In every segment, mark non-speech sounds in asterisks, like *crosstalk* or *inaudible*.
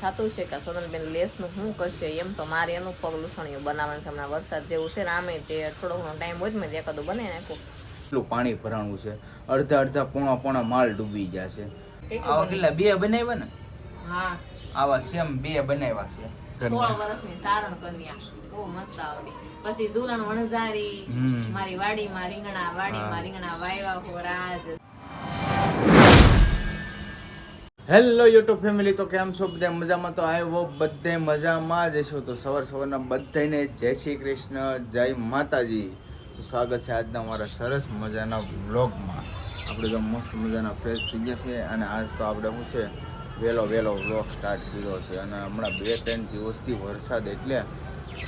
થતું છે કે સોનલબેન લેસનું શું કરશે એમ તો મારે એનું પગ લૂસણીયું બનાવવાનું છે. હમણાં વરસાદ જેવું છે આમે તે થોડો ઘણો ટાઈમ હોય મેં એકાદું બનાવી નાખું એટલું પાણી ભરાણું છે. અડધા અડધા પોણા પોણા માલ ડૂબી છે. આવા કેટલા બે બનાવ્યા ને? હા. આવા સેમ બે બનાવ્યા છે. સોળ વર્ષની સારણ કન્યા. બહુ મસ્ત આવડી. પછી દુલણ વણઝારી. મારી વાડીમાં રીંગણા વાડીમાં. રીંગણા વાયવા હો રાજ હેલો યુટ્યુબ ફેમિલી, તો કેમ છો? બધા મજામાં? તો આવ્યો બધે મજામાં. જ છો તો સવાર સવારના બધાને જય શ્રી કૃષ્ણ, જય માતાજી. સ્વાગત છે આજના મારા સરસ મજાના વ્લોગમાં. આપણે તો મસ્ત મજાના ફ્રેશ થઈ ગયા છે અને આજ તો આપણે શું છે, વહેલો વહેલો વ્લોગ સ્ટાર્ટ કર્યો છે. અને હમણાં બે ત્રણ દિવસથી વરસાદ એટલે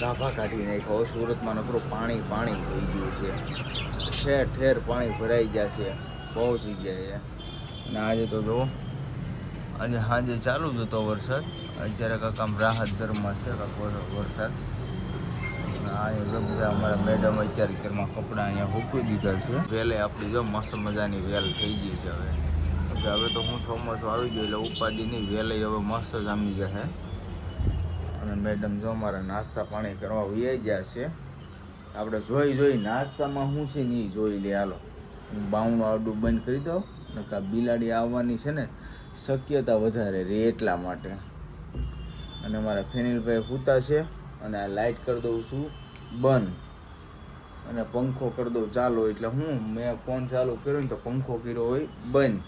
ગાભા કાઢી નાખ્યો. સુરતમાં નકરું પાણી પાણી થઈ ગયું છે. ઠેર ઠેર પાણી ભરાઈ ગયા છે. બહુ જગ્યાએ. અને આજે તો જુઓ આજે સાંજે ચાલુ જ હતો વરસાદ. અત્યારે કાંક આમ રાહત દરમાં છે, કાંક વરસાદ. અહીંયા અમારા મેડમ અત્યારે ઘરમાં કપડાં અહીંયા હૂકવી દીધા છે. વેલે આપણી જો મસ્ત મજાની વેલ થઈ ગઈ છે હવે. હવે તો હું ચોમાસું આવી ગયો એટલે ઉપાધિની વેલે હવે મસ્ત જામી જશે. અને મેડમ જો અમારા નાસ્તા પાણી કરવા વૈયા ગયા છે. આપણે જોઈ જોઈ નાસ્તામાં શું છે નહીં જોઈ લે હાલો. હું બાવણું આડું બંધ કરી દઉં નકા બિલાડી આવવાની છે ને શક્યતા વધારે રહે એટલા માટે. અને મારા ફેનિલભાઈ પૂતા છે અને આ લાઇટ કરી દઉં છું બંધ. અને પંખો કરી દઉં ચાલુ એટલે હું, મેં ફોન ચાલુ કર્યો ને તો પંખો કર્યો હોય બંધ.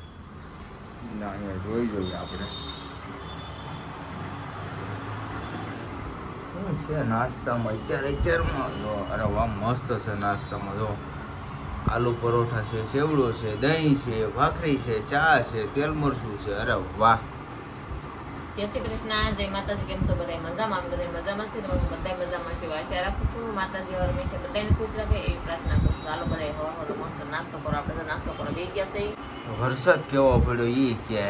ના, અહીંયા જોઈ જોઈએ આપણે. છે નાસ્તામાં? અત્યારે અત્યારમાં જો, અરે વાહ, મસ્ત છે નાસ્તામાં, જો. આલુ પરોઠા છે સેવડો છે દહીં છે ભાખરી છે ચા છે તેલ મરચું છે. અરે વાહ. જય શ્રી કૃષ્ણ જય માતાજી કેમ છો? બધા મજામાં? અમે બધા મજામાં છે તમે બધા મજામાં છે. આશા રાખું છું માતાજી હર હંમેશા બધાને ખુશ રાખે એવી પ્રાર્થના કરું ચાલો બધા હવા હવા મસ્ત નાસ્તો કરો. આપણે તો નાસ્તો કરો બે ગયા છે વરસાદ કેવો પડ્યો ઈ કે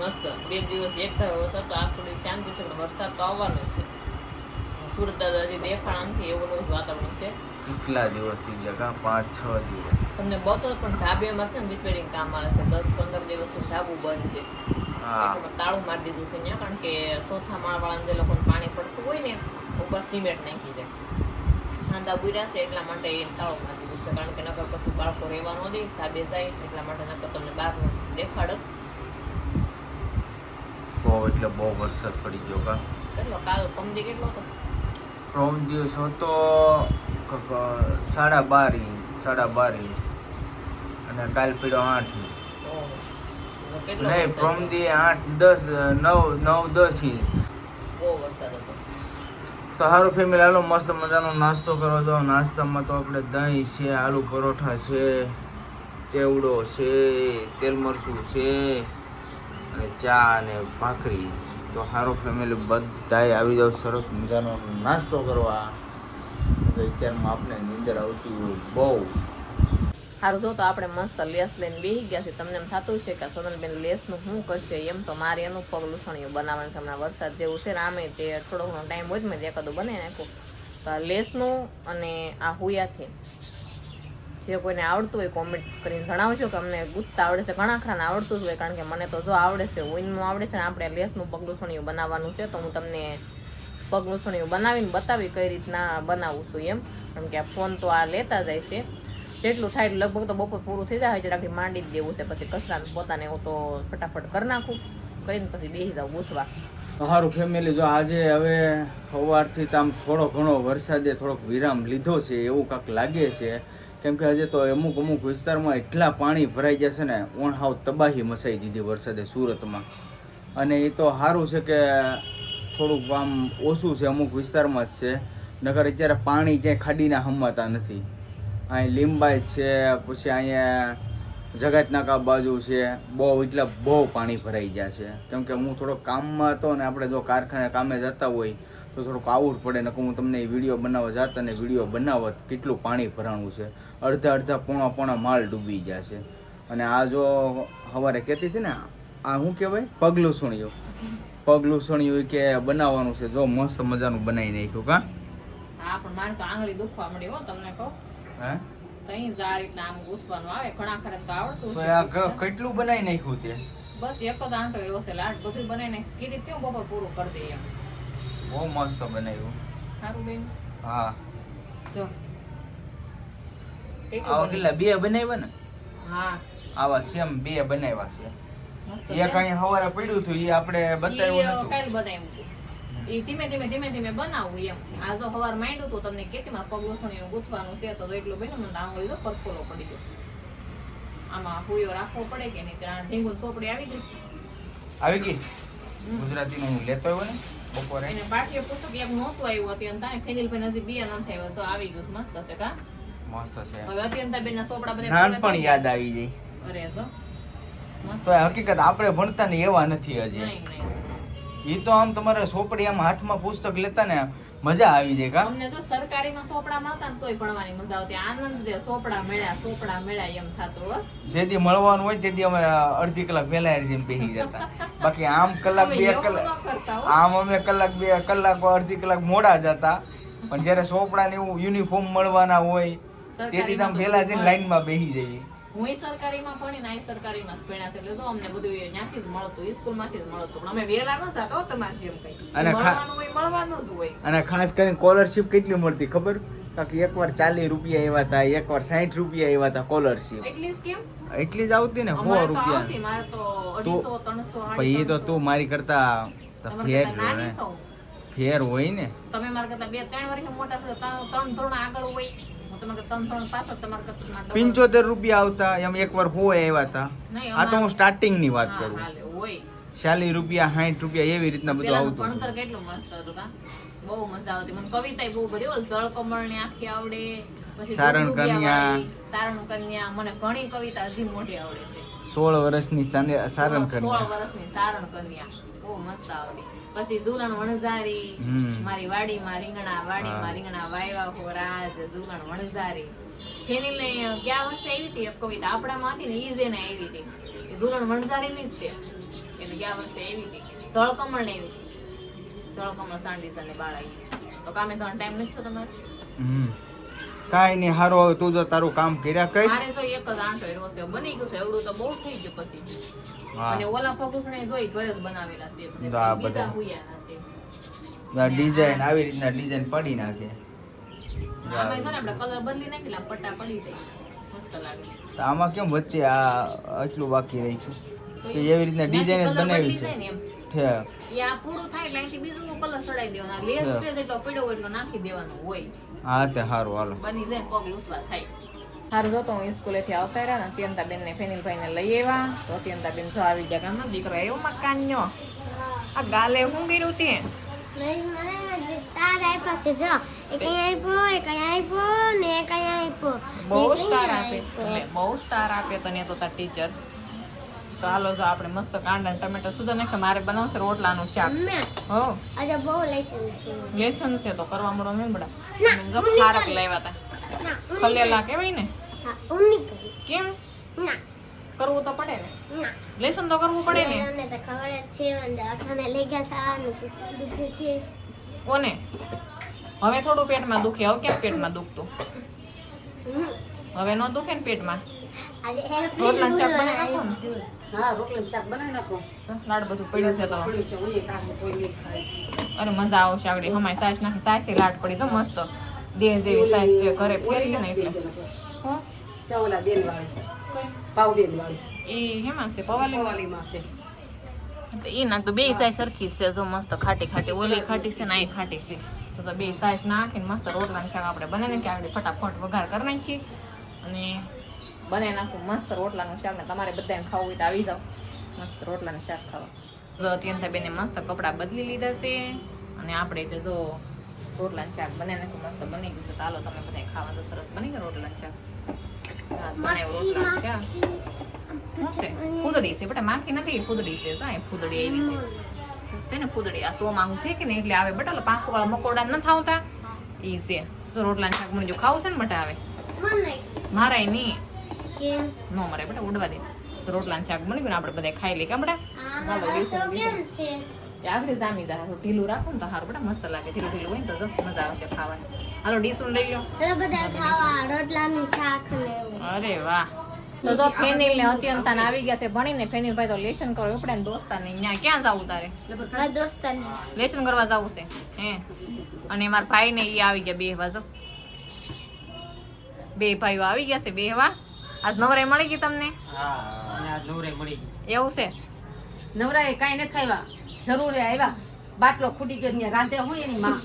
મસ્ત. બે દિવસ એક થયો હતો તો આ થોડી શાંતિ છે વરસાદ તો આવવાનો છે. સુરત દાદાજી દેખાણ આમથી એવું એવું વાતાવરણ છે. કેટલા દિવસ થઈ ગયા? કાં પાંચ છ દિવસ? તમને બતો પણ ઢાબેમાં છે ને રિપેરિંગ કામ આવે છે. દસ પંદર દિવસથી ધાબુ બંધ છે. તાળું મારી દીધું છે ત્યાં કારણ કે ચોથા માળ વાળા જે લોકોને પાણી પડતું હોય ને ઉપર સિમેન્ટ નાખી જાય હાંધા બુર્યા છે એટલા માટે એ તાળું મારી દીધું છે. કારણ કે નકર પછી બાળકો રહેવા ન દે ધાબે જાય એટલા માટે નકર તમને બહાર દેખાડત. બહુ એટલે બહુ વરસાદ પડી ગયો કા? કેટલો? કાલ પમદી કેટલો હતો? પ્રમ દિવસ હતો સાડા બાર ઇંચ સાડા બાર ઇંચ અને કાલ પીડો આઠ ઇંચ નહીં પ્રોમ દી આઠ દસ નવ નવ દસ ઇંચ તો સારું ફેમિલી હાલો મસ્ત મજાનો નાસ્તો કરવા જાઓ નાસ્તામાં તો આપણે દહીં છે આલુ પરોઠા છે ચેવડો છે તેલ મરચું છે અને ચા અને ભાખરી. તો સારું ફેમિલી બધાય આવી જાવ, સરસ મજાનો નાસ્તો કરવા. અત્યારમાં આપણે નીંદર આવતી હોય બહુ. સારું જો તો આપણે મસ્ત લેસ લઈને બેસી ગયા છે. તમને એમ થતું છે કે સોનલબેન લેસનું શું કરશે? એમ તો મારે એનું પગ લૂસણીયું બનાવવાનું છે. હમણાં વરસાદ જેવું છે ને આમે તે થોડો ઘણો ટાઈમ હોય જ મેં એકાદું બનાવી નાખું તો આ લેસનું અને આ હુયાથી જે કોઈને આવડતું હોય કોમેન્ટ કરીને જણાવશો કે અમને ગુથતા આવડે છે, ઘણા ખરાને આવડતું જ હોય કારણ કે મને તો જો આવડે છે ઉઈનનું આવડે છે ને આપણે લેસનું પગ લૂસણીયું બનાવવાનું છે તો હું તમને પગ લૂસણીયું બનાવીને બતાવી કઈ રીતના બનાવું છું એમ. કારણ કે આ ફોન તો આ લેતા જાય છે. જેટલું થાય લગભગ તો બપોર પૂરું થઈ જાય, જરાક માંડી જ દેવું છે, પછી કચરાને પોતાને હું તો ફટાફટ કરી નાખું, કરીને પછી બેસી જાઉં ગૂંથવા અમારું ફેમિલી જો આજે હવે સવારથી તો આમ થોડો ઘણો વરસાદે થોડોક વિરામ લીધો છે, એવું કાંક લાગે છે. કેમ કે તો અમુક અમુક વિસ્તારમાં એટલા પાણી ભરાઈ ગયા છે ને ઓણ હાવ તબાહી મચાઈ દીધી વરસાદે સુરતમાં. અને એ તો સારું છે કે થોડુંક આમ ઓછું છે, અમુક વિસ્તારમાં જ છે. નગર અત્યારે પાણી ક્યાંય ખાડીના હમવાતા નથી. અહીં લીંબાઈ છે, પછી અહીંયા જગતનાકા બાજુ છે, બહુ એટલે બહુ પાણી ભરાઈ ગયા છે. કેમ કે હું થોડો કામમાં હતો ને, આપણે જો કારખાને કામે જતા હોય, તો થોડુંક આવું જ પડે. નકર હું તમને એ વીડિયો બનાવવા જાત અને વીડિયો બનાવત કેટલું પાણી ભરાણું છે. અડધા અડધા પોણા પોણા માલ ડૂબી ગયા છે. અને આ જો સવારે કહેતી હતી ને આ શું કહેવાય? પગલું સુણ્યું. પગલું સુણ્યું કે બનાવવાનું છે. જો મસ્ત મજાનું બનાવી નાખ્યું કા? હા પણ મારે તો આંગળી દુખવા મળી હો તમને કહું. હે? કેટલું બનાવી નાખ્યું તે? બસ એક જ આંટો રહ્યો છે લાડ બધું બનાવીને કીધી ત્યાં બપોર પૂરું કરી દઈએ. બહુ મસ્ત બનાવ્યું. સારું બેન. હા. જો. આવા કેટલા બે બનાવ્યા ને? હા. આવા સેમ બે બનાવ્યા છે. એ કઈ હવારે પડ્યું હતું એ આપણે બતાવ્યું નતું કાલ બનાવ્યું એ ધીમે ધીમે ધીમે ધીમે બનાવવું એમ. આ જો હવાર માંડ્યું તો તમને કેટલી મારા પગ લસણીઓ ગૂંથવાનું છે તો એટલું બન્યું મને આંગળી તો પરફોલો પડી ગયો. આમાં હુયો રાખવો પડે કે નહીં ત્યાં ઢીંગું ચોપડી આવી ગઈ. આવી ગઈ? ગુજરાતીનું હું લેતો આવ્યો ને બપોરે. એને પાઠ્ય પુસ્તક એક નહોતું આવ્યું હતું અને તારે ફેનિલભાઈ નજીક બે નામ થયું તો આવી ગયું મસ્ત છે કા? મસ્ત છે. હવે અત્યંતા બેન ના ચોપડા બધા નાનપણ યાદ આવી જાય. અરે તો તો હકીકત આપણે ભણતા ને એવા નથી હજી. એ તો આમ તમારે સોપડી આમ હાથમાં પુસ્તક લેતા ને મજા આવી જાય કા? અમને તો સરકારીમાં સોપડા મળતા ને તોય ભણવાની મજા આવતી. આનંદ દે સોપડા મળ્યા સોપડા મળ્યા એમ થતું હો. જેથી મળવાનું હોય તેથી અમે અડધી કલાક પહેલા જેમ બેસી જતા. બાકી આમ કલાક બે કલાક આમ અમે કલાક બે કલાક અડધી કલાક મોડા જતા. પણ જ્યારે સોપડા ને એવું યુનિફોર્મ મળવાના હોય તેથી તમે પહેલા જઈને લાઈનમાં બેસી જઈએ. હુંય સરકારીમાં ભણીને આય સરકારીમાં જ ભણ્યા છે. એટલે તો અમને બધું ત્યાંથી જ મળતું સ્કૂલમાંથી જ મળતું. પણ અમે વેલા નતા તો તમારે જેમ કઈ. અને મળવાનું હોય મળવાનું જ હોય. અને ખાસ કરીને સ્કોલરશિપ કેટલી મળતી ખબર? કાકે એકવાર ચાલીસ રૂપિયા એવા હતા એકવાર સાઠ રૂપિયા એવા હતા સ્કોલરશિપ એટલી જ કેમ? એટલી જ આવતી ને સો રૂપિયા. એ તો તું મારી કરતા તો ફેર ફેર હોય ને. તમે મારા કરતા બે ત્રણ વર્ષ મોટા છો ત્રણ ત્રણ ધોરણ આગળ હોય. પિંચોતેર રૂપિયા આવતા એમ એકવાર હોય આવ્યા હતા આ તો હું સ્ટાર્ટિંગની વાત કરું. ચાલી રૂપિયા સાઠ રૂપિયા એવી રીતના બધું આવતું કેટલું મસ્ત હતું બહુ મજા આવતી. મને કવિતા બહુ બધી ઓલ જળકમળની આખી આવડે. સારણ કન્યા. સારણ કન્યા. મને ઘણી કવિતા હજી મોટી આવડે છે. સોળ વર્ષની સારણ સારણ સોળ કન્યા. વર્ષની સારણ કન્યા. બહુ મસ્ત આવડી. પછી ઝુલણ વણઝારી મારી વાડીમાં રીંગણા વાડીમાં. રીંગણા વાયવા હોરાજ ઝુલણ વણઝારી. તેની લઈ ક્યાં વર્ષે આવી હતી? કવિતા આપણામાં હતી ને ઈ જ એને આવી હતી. એ ઝુલણ વણઝારી ની જ છે. એટલે ક્યાં વર્ષે આવી હતી? જળકમળ ને આવી. હતી જળકમળ સાંડી સાંડે બાળ આવી તો કામે તો ટાઈમ નથી થતો તમારે? કાંઈ નહીં હારો હવે તું જો તારું કામ કર્યા કઈ મારે તો એક જ આંટો રહ્યો છે બની ગયું છે એવડું તો બહુ થઈ ગયું પછી. અને ઓલા ફોકસને જોઈ ઘરે જ બનાવેલા છે બધા બધા. હુયાના છે. ના ડિઝાઇન આવી રીતના ડિઝાઇન પડી નાખે. આમાં છે ને આપણે કલર બદલી નાખેલા પટ્ટા પડી જાય. તો આમાં કેમ વચ્ચે આ આટલું બાકી રાખ્યું? કે એવી રીતના ડિઝાઇન જ બનાવી છે. ઠેક આ પૂરું થાય એટલે અહીંથી બીજું કલર ચડાવી દેવાનો. લેસ છે જેટલો પડ્યો એટલો નાખી દેવાનો હોય. હા તે સારું હાલો. બની જાય પગ લૂસવા થાય. સારું જો તો હું સ્કૂલેથી આવતા રહ્યા ને અત્યંતા બેન ને ફેનિલભાઈ ને લઈ આવ્યા. તો અત્યંતા બેન જો આવી ગયા ગામમાં દીકરો આવ્યો મકાનનો. આ ગાલે હું કર્યું તે? નહીં, આપ્યા છે જો. એક અહીંયા આપ્યો એક અહીંયા આપ્યો ને એક અહીંયા આપ્યો. બહુ સ્ટાર આપે. બહુ સ્ટાર આપે તને તો તાર ટીચર તો હાલો જો આપણે મસ્ત કાંડા ટમેટો સુધા નાખે મારે બનાવવું છે રોટલાનું શાક. હો. આજે બહુ લેસન છે. લેસન છે તો કરવા મળો મેં બડા ગપ ફારક લેવા નહીં ખારક લાવ્યા તા. ના હું નહીં ખલેલા કેવાય ને? કેમ? ના. કરવું તો પડે ને. ના. લેસન તો કરવું પડે ને. અમને તો ખબર જ છે અને દવાખાને લઈ ગયા હતા અને દુખે છે. કોને? હવે થોડું પેટમાં દુખે. હવે કેમ પેટમાં દુખતું. હવે ન દુખે ને પેટમાં? આજે શાક બનાવી નાખો ને? હા રોટલી શાક બનાવી નાખો. લાડ બધું પડ્યું છે તો. અરે મજા આવશે આગળ. હમાય સાસ નાખી સાસે લાટ પડી જો મસ્ત. દેહ જેવી સાસ છે ઘરે ફેરી ને એટલે હું? ચાવલા બેલ વાળી પાવ બેલ વાળી એ હેમાં છે પવાલી પવાલીમાં છે. તો એ નાખ તો બે સાઈઝ સરખી છે જો મસ્ત ખાટી ખાટી. ઓલી ખાટી છે ને આ ખાટી છે. તો તો બે સાઈઝ નાખીને મસ્ત રોટલાનું શાક આપણે બનાવીને કે આગળ ફટાફટ વઘાર કરી નાખીએ. અને બનાવી નાખું મસ્ત રોટલાનું શાક ને તમારે બધાને ખાવું હોય તો આવી જાઓ. મસ્ત રોટલાનું શાક ખાવા. તો અત્યંત બેને મસ્ત કપડાં બદલી લીધા છે અને આપણે જે જો રોટલાનું શાક બનાવી નાખ્યું મસ્ત બની ગયું છે. તો હાલો તમે બધા ખાવા તો સરસ બની ગયું રોટલાનું શાક. હા, બનાવ્યું રોટલાનું શાક. ફૂદડી છે બેટા માખી નથી ફૂદડી છે. તો ફૂદડી આવી છે. છે ને ફૂદડી. આ સોમાહું છે કે ને એટલે આવે બટા વાળા મકોડા ન આવતા. એ છે. તો રોટલાનું શાક મને જો ખાવું છે ને બટા આવે. મારાય નહીં. કેમ નો મરે બેટા ઉડવા દે. તો રોટલા શાક બની ગયું ને આપણે બધા ખાઈ લઈએ કામડા બેટા હાલો. કેમ છે? આખરી જામી દા હારું ઢીલું રાખો ને તો હારું બેટા મસ્ત લાગે ઢીલું ઢીલું હોય ને તો મજા આવશે ખાવાની. હાલો ડીસું લઈ લો હાલો બધા ખાવા રોટલાનું શાક લેવું અરે વાહ. તો જો ફેનિલ ને અત્યંતા આવી ગયા છે ભણીને ફેનિલ ભાઈ તો લેસન કરો ઉપડે ને દોસ્તાર ને ત્યાં ક્યાં જવું તારે? દોસ્તા લેસન કરવા જવું છે. હે. અને મારા ભાઈ ને ઈ આવી ગયા બેહવા જો. બે ભાઈઓ આવી ગયા છે બેહવા. આજ નવરાઈ મળી ગઈ તમને? એવું છે? નવરાએ કાંઈ નથી ખાવા જરૂર આવ્યા. બાટલો ખૂટી ગયો ત્યાં. રાંધે હું એની માં.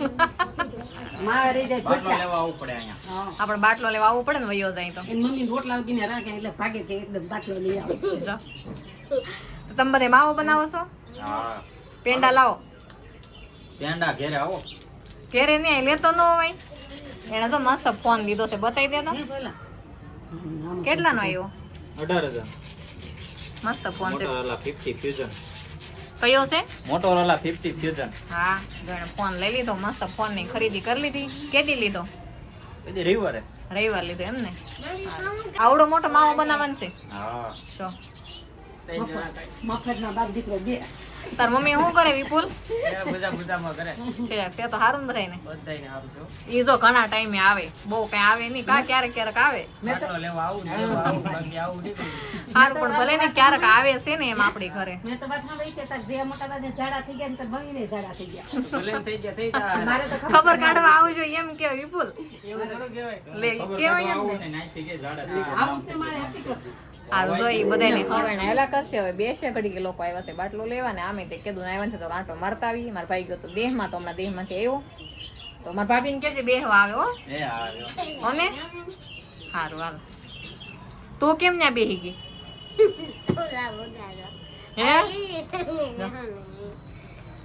*laughs* માં રહી જાય પડે અહીંયા. આપણે બાટલો લેવા આવવું પડે ને વયો જાય તો. એની મમ્મી રોટલા ઉગીને રાખે એટલે ભાગે કે એકદમ બાટલો લઈ આવે. તો તમે બધે માવો બનાવો છો? પેંડા લાવો. પેંડા ઘેરે આવો. ઘેરે નહીં આય, લેતો ન હોય. એને તો મસ્ત ફોન લીધો છે. બતાવી દે તો. હે પેલા હમ, આમ. કેટલાનો આવ્યો? અઢાર હજાર. મસ્ત ફોન છે. મોટોરોલા ફિફ્ટી ફ્યુઝન કયો છે? મોટોરોલા ફિફ્ટી ફ્યુઝન હા ગણ ફોન લઈ લીધો મસ્ત ફોનની ખરીદી કરી લીધી. કેદી લીધો? કેદી રવિવારે. રવિવાર લીધો એમ ને આવડો મોટો માવો બનાવવાનો છે. હા. જો. મફતના બાપ દીકરો બે. તાર મમ્મી શું કરે વિપુલ? છે તે તો હારું ને બધાને બધાને સારું ઈ જો ઘણા ટાઈમે આવે. બહુ કઈ આવે નહીં. કા ક્યારેક ક્યારેક આવે. આવું ને આવું આવું નહીં પણ ભલે ને ક્યારેક આવે છે ને એમ આપણી ઘરે. મેં તો વાતમાં કે તાર જે મોટા દાદા ઝાડા થઈ ગયા ને તાર ને ઝાડા થઈ ગયા. થઈ ગયા થઈ *laughs* ગયા. મારે તો ખબર કાઢવા કાઢવા આવજો એમ કે વિપુલ. એવું થોડું કહેવાય. લે કેવાય એમ ને. ને નાઈ થઈ ગયા ઝાડા થઈ ગયા. આવું છે મારે હકીકત આ જો એ બધાને ને હેલા કરશે. હવે બેસે ઘડી કે લોકો આવ્યા છે બાટલો લેવા ને આમે તે કીધું આવ્યા છે તો આંટો મારતા આવી. મારા ભાઈ ગયો તો દેહમાં તો હમણાં દેહમાંથી આવ્યો. તો મારા ભાભીને કહે છે બેહવા આવે હો. એ હા રહ્યો. અને સારું હાલ તું કેમ ત્યાં બેહી ગઈ?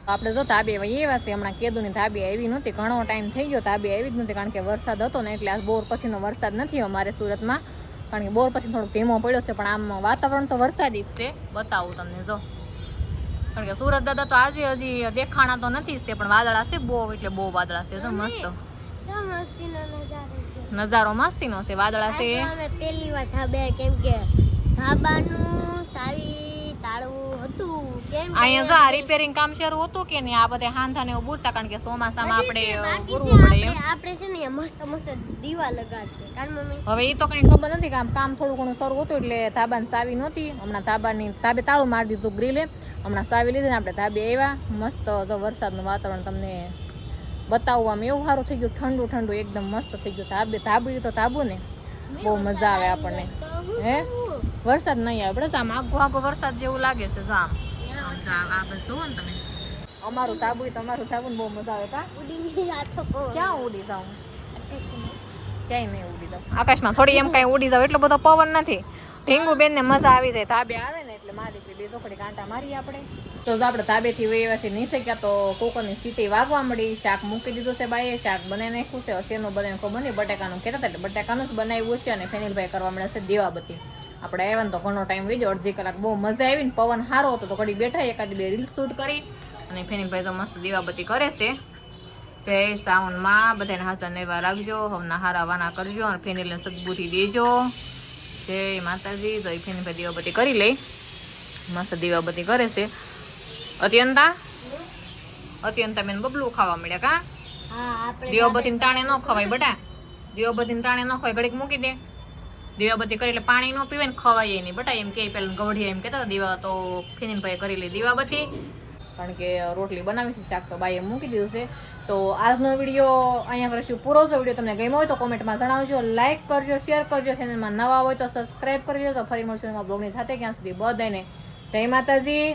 આપણે જો તાબે એવા છે. હમણાં કેદુની તાબી આવી નહોતી. ઘણો ટાઈમ થઈ ગયો તાબી આવી જ નહોતી. કારણ કે વરસાદ હતો ને એટલે આ બોર પછીનો વરસાદ નથી અમારે સુરતમાં. કારણ કે બોર પછી થોડોક ધીમો પડ્યો છે પણ આમ વાતાવરણ તો વરસાદી જ છે. બતાવું તમને જો. કારણ કે સુરત દાદા તો આજે હજી દેખાણા તો નથી જ તે પણ વાદળા છે બહુ એટલે બહુ વાદળા છે મસ્ત. નજારો મસ્તી મસ્તીનો છે વાદળા છે. પેલી પહેલી વાર ધાબે કેમ કે ધાબાનું સાવી તાળવું હતું કેમ કે અહીંયા જો આ રિપેરિંગ કામ શરૂ હતું કે નહીં આ બધે હાંધા ને એવું બુરતા કારણ કે ચોમાસામાં આપણે તે પડે આપણે આપણે છે ને મસ્ત મસ્ત દીવા લગાડશે. કારણ મમ્મી? હવે એ તો કઈ ખબર નથી કે આમ કામ થોડું ઘણું શરૂ હતું એટલે ધાબાને સાવી નહોતી. હમણાં ધાબાની તાબે તાળું મારી દીધું ગ્રીલે. હમણાં સાવી લીધી ને આપણે ધાબે આવ્યા મસ્ત જો વરસાદનું વાતાવરણ તમને બતાવવું આમ એવું સારું થઈ ગયું. ઠંડુ ઠંડુ એકદમ મસ્ત થઈ ગયું. ધાબે ધાબુ તો ધાબુ ને. બહુ મજા આવે આપણને. હે વરસાદ નહીં આવે. બસ આમ આગો આગો વરસાદ જેવું લાગે છે જો આમ. આમ જો આ- બધું ને તમે. અમારું તાબુ તમારું ધાબુ બહુ મજા આવે કા? ઉડીની જાતો ક્યાં ઉડી જાઉં? ક્યાંય નહીં ઉડી જાઉં. આકાશમાં થોડી એમ કાંઈ ઉડી જાવ એટલો બધો પવન નથી. ઢીંગુ બેન ને મજા આવી જાય. તાબે આવે ને એટલે મારી દીકરી બે ચોકડી કાંટા મારીએ આપણે. તો જો આપણે તાબેથી વહીવાથી નીચે ગયા તો કોકોની સીટી વાગવા મળી શાક મૂકી દીધું છે બાઈએ શાક બનાવી નાખ્યું છે. શેનું બને ખબર નહીં બટાકાનું કહેતા હતા એટલે બટાકાનું જ બનાવ્યું છે અને ફેનિલભાઈ કરવા મળે છે દીવાબત્તી. આપણે આવ્યા ને તો ઘણો ટાઈમ વીજો અડધી કલાક બહુ મજા આવી ને પવન સારો હતો તો ઘડી બેઠા એકાદ બે રીલ શૂટ કરી. અને ફેનીભાઈ તો મસ્ત દીવાબત્તી કરે છે. જય સાવનમાં બધાને હાથ નેવા રાખજો હમણાં હારા વાના કરજો અને ફેનિલને સદબુદ્ધિ દેજો. જય માતાજી તો એ ફેનીભાઈ દીવાબત્તી કરી લઈ. મસ્ત દીવાબત્તી કરે છે. અત્યંતા? અત્યંતા બેન બબલું ખાવા મળ્યા કા? દીવાબત્તી ટાણે ન ખવાય બટા. દીવાબત્તી ટાણે ન ખવાય ઘડીક મૂકી દે. દીવાબત્તી કરી એટલે પાણી ન પીવે ને ખવાય નહીં. બટા એમ કે પેલા ગવઢિયા એમ કહેતા દીવા તો ફેનિલભાઈ કરી લે દીવાબત્તી. કારણ કે રોટલી બનાવી છે શાક તો બાઈએ મૂકી દીધું છે. તો આજનો વીડિયો અહીંયા કરીશું પૂરો છે. વીડિયો તમને ગમ્યો હોય તો કોમેન્ટમાં જણાવજો લાઈક કરજો શેર કરજો. ચેનલમાં નવા હોય તો સબસ્ક્રાઈબ કરજો તો ફરી મળશું એમાં બ્લોગની સાથે. ક્યાં સુધી બધાને જય માતાજી.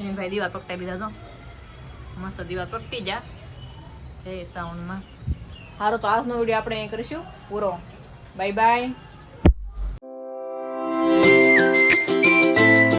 એની ભાઈ દીવા પકટાઈ દીધા તો મસ્ત દીવા પકટી જા જય સાઉન્ડમાં સારું તો આજનો વીડિયો આપણે અહીં કરીશું. પૂરો. Bye bye